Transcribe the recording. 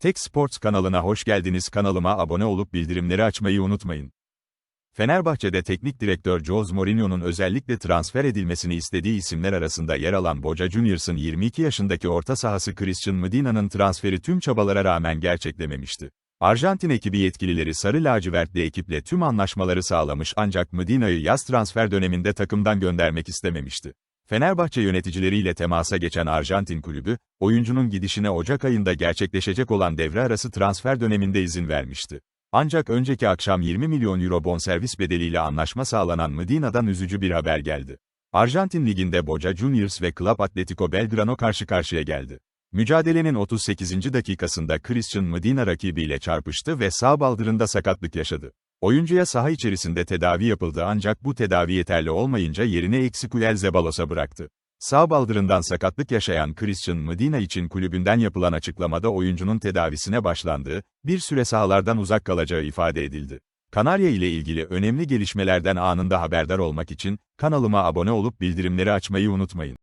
Tek Sports kanalına hoş geldiniz. Kanalıma abone olup bildirimleri açmayı unutmayın. Fenerbahçe'de teknik direktör Jose Mourinho'nun özellikle transfer edilmesini istediği isimler arasında yer alan Boca Juniors'ın 22 yaşındaki orta sahası Christian Medina'nın transferi tüm çabalara rağmen gerçeklememişti. Arjantin ekibi yetkilileri Sarı Lacivertli ekiple tüm anlaşmaları sağlamış ancak Medina'yı yaz transfer döneminde takımdan göndermek istememişti. Fenerbahçe yöneticileriyle temasa geçen Arjantin kulübü, oyuncunun gidişine Ocak ayında gerçekleşecek olan devre arası transfer döneminde izin vermişti. Ancak önceki akşam 20 milyon euro bonservis bedeliyle anlaşma sağlanan Medina'dan üzücü bir haber geldi. Arjantin liginde Boca Juniors ve Club Atletico Belgrano karşı karşıya geldi. Mücadelenin 38. dakikasında Christian Medina rakibiyle çarpıştı ve sağ baldırında sakatlık yaşadı. Oyuncuya saha içerisinde tedavi yapıldı ancak bu tedavi yeterli olmayınca yerine Exequiel Zebalos'a bıraktı. Sağ baldırından sakatlık yaşayan Christian Medina için kulübünden yapılan açıklamada oyuncunun tedavisine başlandığı, bir süre sahalardan uzak kalacağı ifade edildi. Kanarya ile ilgili önemli gelişmelerden anında haberdar olmak için, kanalıma abone olup bildirimleri açmayı unutmayın.